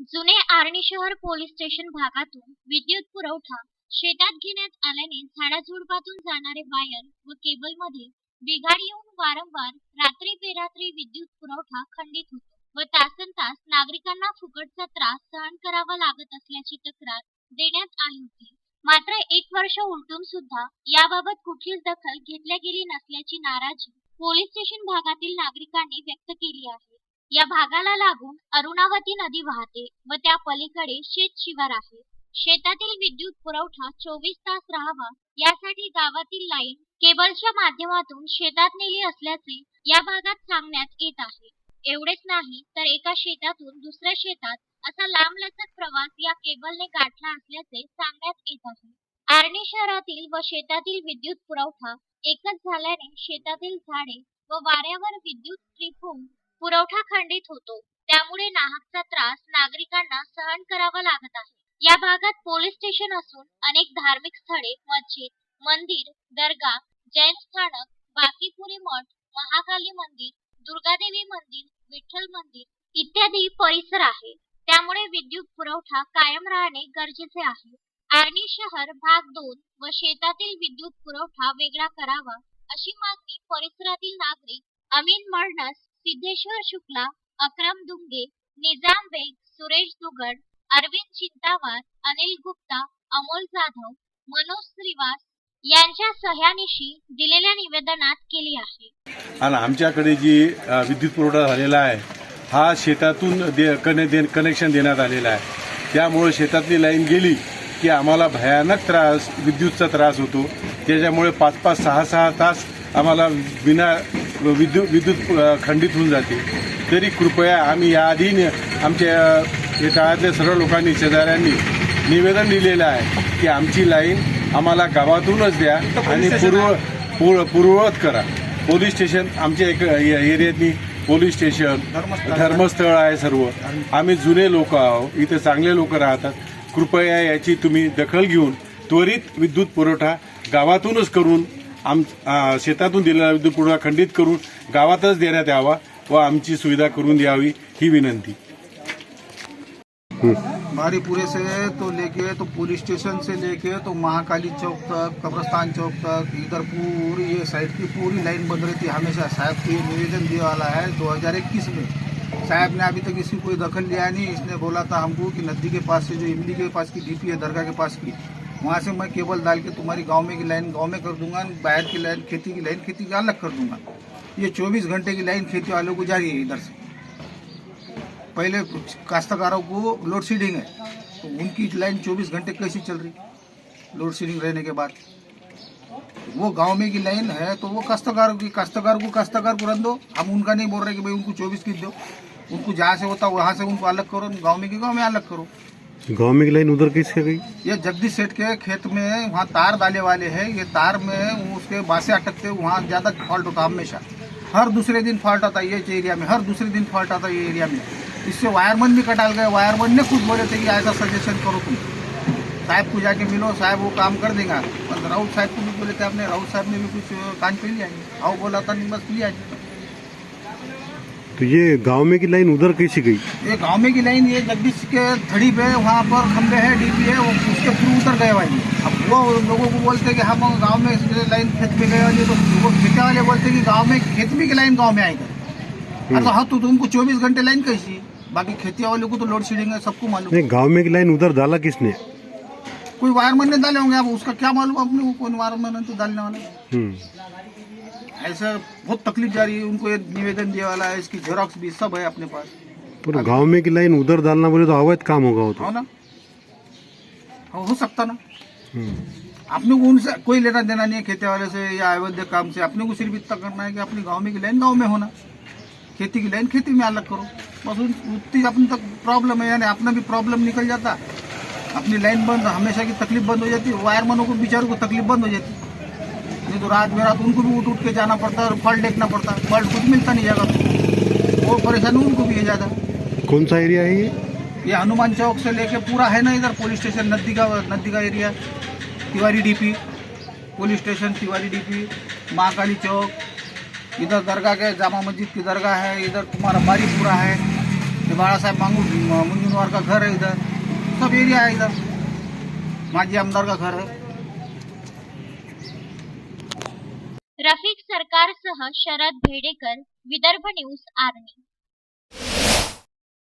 जुने आर्णी शहर police station भागातून विद्युत पुरवठा शेतात घेण्यात आल्याने झाडाझुडपातून जाणारे वायर व केबलमध्ये बिघाड येऊन वारंवार रात्री बेरात्री विद्युत पुरवठा खंडित होतो व तासन तास नागरिकांना फुकटचा त्रास सहन करावा लागत असल्याची तक्रार देण्यात आली होती. मात्र एक वर्ष उलटून सुद्धा याबाबत कुठलीच दखल घेतल्या गेली नसल्याची नाराजी पोलीस स्टेशन भागातील नागरिकांनी व्यक्त केली आहे. या भागाला लागून अरुणावती नदी वाहते व त्या पलीकडे शेत शिवार आहे. शेतातील विद्युत पुरवठा चोवीस तास राहावा यासाठी गावातील लाईन केबलच्या माध्यमातून शेतात नेली असल्याचे या भागात सांगण्यात येत आहे. एवढेच नाही तर एका शेतातून दुसऱ्या शेतात असा लांबलचक प्रवास या केबलने गाठला असल्याचे सांगण्यात येत आहे. आर्णी शहरातील व शेतातील विद्युत पुरवठा एकच झाल्याने शेतातील झाडे व वाऱ्यावर विद्युत ट्रिप होऊन पुरवठा खंडित होतो. त्यामुळे नाहकचा त्रास नागरिकांना सहन करावा लागत आहे. या भागात पोलीस स्टेशन असून अनेक धार्मिक स्थळे मस्जिद मंदिर दर्गा जैन स्थानक बाकीपुरी मठ महाकाली मंदिर दुर्गादेवी मंदिर विठ्ठल मंदिर इत्यादी परिसर आहे. त्यामुळे विद्युत पुरवठा कायम राहणे गरजेचे आहे. आर्णी शहर भाग दोन व शेतातील विद्युत पुरवठा वेगळा करावा अशी मागणी परिसरातील नागरिक अमीन मर्नस सिद्धेश्वर शुक्ला अक्रम दुंगे निजाम बेग सुरेश दुगड अरविंद चिंतावार अनिल गुप्ता अमोल जाधव मनोज श्रीवास यांच्या सह्यानिशी दिलेल्या निवेदनात केली आहे. आणि आमच्याकडे जी विद्युत पुरवठा झालेला आहे हा शेतातून दे कने दे कनेक्शन देण्यात आलेला आहे. त्यामुळे शेतातली लाईन गेली की आम्हाला भयानक त्रास विद्युतचा त्रास होतो. त्याच्यामुळे पाच पाच सहा सहा तास आम्हाला विना विद्युत विद्युत खंडित होऊन जाते. तरी कृपया आम्ही याआधी आमच्या या काळातल्या सर्व लोकांनी शेजाऱ्यांनी निवेदन दिलेलं आहे की आमची लाईन आम्हाला गावातूनच द्या आणि पूर्व पूर पूर्ववत करा. पोलीस स्टेशन आमच्या एक एरियातनी पोलीस स्टेशन धर्मस्थळ आहे सर्व. आम्ही जुने लोक आहोत इथे चांगले लोक राहतात. कृपया याची तुम्ही दखल घेऊन त्वरित विद्युत पुरवठा गावातूनच करून आम शेतातून दिलेला विद्युत पुरवठा खंडित करून गावातच देण्यात यावा व आमची सुविधा करून द्यावी ही विनंती. मारीपुरे से तो लेके तो पुलिस स्टेशन से लेके तो महाकाली चौक तक कब्रस्तान चौक तक इधर पूरी ये साइड की पूरी लाइन बंद रहती है। हमेशा साहब को ये निवेदन दिया वाला है 2021 में। साहब ने अभी तक इसकी कोई दखल लिया नहीं। इसने बोला था हमको कि नदी के पास से जो इमली के पास की डीपी है दरगाह के पास की वहाँ से मैं केबल डाल के तुम्हारी गाँव में की लाइन, गाँव में कर दूँगा, बाहर की लाइन, खेती की लाइन, खेती की अलग कर दूँगा। ये 24 घंटे की लाइन खेती वालों को जारी है इधर से। पहले काश्तकारों को लोड शेडिंग है तो उनकी लाइन 24 घंटे कैसी चल रही? लोड शेडिंग रहने के बाद। वो गाँव में की लाइन है तो वो काश्तकारों की, काश्तकार को काश्तकार को रन दो। हम उनका नहीं बोल रहे कि भाई उनको 24 की दो। उनको जहाँ से होता वहाँ से उनको अलग करो, गाँव में की गाँव में अलग करो। गाँव में लाइन उधर कैसे गई? ये जगदीश सेठ के खेत में वहाँ तार डाले वाले हैं। ये तार में उसके बासे अटकते वहाँ ज़्यादा फॉल्ट होता हमेशा। हर दूसरे दिन फॉल्ट आता ये एरिया में, हर दूसरे दिन फॉल्ट आता ये एरिया में। इससे वायरमैन भी कटाल गए। वायरमैन ने खुद बोले थे कि ऐसा सजेशन करो तुम। साहब को जाके मिलो, साहब वो काम कर देगा। पर राउत साहब को भी बोले थे आपने राउत साहब ने भी कुछ कान पे लिया आओ बोला था, नहीं बस लिया तो ये गाँव में की लाइन उधर कैसे गई? ये गाँव में की लाइन ये जगदीश के थड़ी पे वहाँ पर खंबे है डीपी है वो उसके थ्रू उतर गए भाई। अब वो लोगों को बोलते कि हम गाँव में लाइन खेत में गए वाली तो वो खेते वाले बोलते कि गाँव में खेत में की लाइन गाँव में आएगा अरे तो हाँ तो तुमको चौबीस घंटे लाइन कैसी? बाकी खेती वाले को तो लोड शेडिंग है सबको मालूम। गाँव में की लाइन उधर डाला किसने? कोई वायरमैन ने डाले होंगे अब उसका क्या मालूम अपने को कौन वायरमैन है तो डालने वाला हम्म। ऐसा बहुत तकलीफ़ जा रही है उनको ये निवेदन दिया वाला है इसकी जेरोक्स भी सब है अपने पास। पर गाँव में की लाइन उधर डालना बोले तो अवैध काम होगा वो तो। हो ना? हो हो सकता ना। हम्म। अपने को उनसे कोई लेना देना नहीं है खेती वाले से या अवैध काम से। अपने को सिर्फ़ इतना करना है कि अपनी गाँव में की लाइन गाँव में होना। खेती की लाइन खेती में अलग करो। बस उतनी अपनी तक प्रॉब्लम है यानी अपना भी प्रॉब्लम निकल जाता। अपनी लाइन बंद हमेशा की तकलीफ बंद हो जाती वायरमैनों को बेचारों को तकलीफ बंद हो जाती नहीं तो रात बेरात उनको भी उठ उठ के जाना पड़ता और फल देखना पड़ता फल कुछ मिलता नहीं जाएगा। वो परेशानी उनको भी है ज़्यादा। कौन सा एरिया है ये? ये हनुमान चौक से लेके पूरा है ना इधर पुलिस स्टेशन नदी का नदी का area. Tiwari DP police station Tiwari DP Mahakali चौक। इधर दरगाह के जामा मस्जिद की दरगाह है इधर तुम्हारा बारीपुरा है। ये बाळा साहेब मांगू मुंजुनवार का घर है इधर। सब एरिया है इधर माजी आमदार का घर है रफिक सरकारसह शरद भेडेकर विदर्भ न्यूज आर्मी.